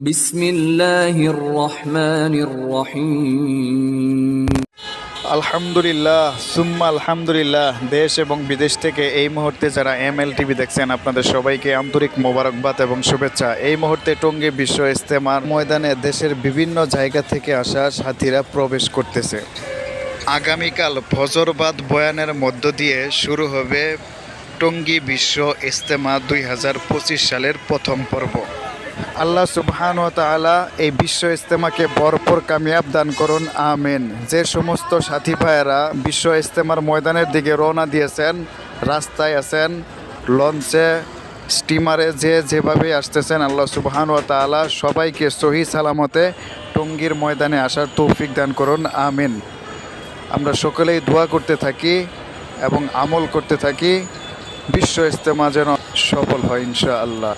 বিসমিল্লাহির রহমানির রহিম। আলহামদুলিল্লাহ, সুম্মা আলহামদুলিল্লাহ, দেশ এবং বিদেশ থেকে এই মুহূর্তে যারা এম এল টিভি দেখছেন, আপনাদের সবাইকে আন্তরিক মোবারকবাদ এবং শুভেচ্ছা। এই মুহূর্তে টঙ্গী বিশ্ব ইস্তেমার ময়দানে দেশের বিভিন্ন জায়গা থেকে আসা সাথীরা প্রবেশ করতেছে। আগামীকাল ফজরবাদ বয়ানের মধ্য দিয়ে শুরু হবে টঙ্গী বিশ্ব ইস্তেমা দুই হাজার পঁচিশ সালের প্রথম পর্ব। আল্লাহ সুবহান ও তাআলা এই বিশ্ব ইস্তেমাকে ভরপুর কামিয়াব দান করুন, আমিন। যে সমস্ত সাথী ভাইয়েরা বিশ্ব ইস্তেমার ময়দানের দিকে রওনা দিয়েছেন, রাস্তায় আছেন, লঞ্চে, স্টিমারে যে যেভাবে আসতেছেন, আল্লাহ সুবহান ও তাআলা সবাইকে সহি সালামতে টঙ্গীর ময়দানে আসার তৌফিক দান করুন, আমিন। আমরা সকলেই দোয়া করতে থাকি এবং আমল করতে থাকি, বিশ্ব ইস্তেমা যেন সফল হয়, ইনশাআল্লাহ।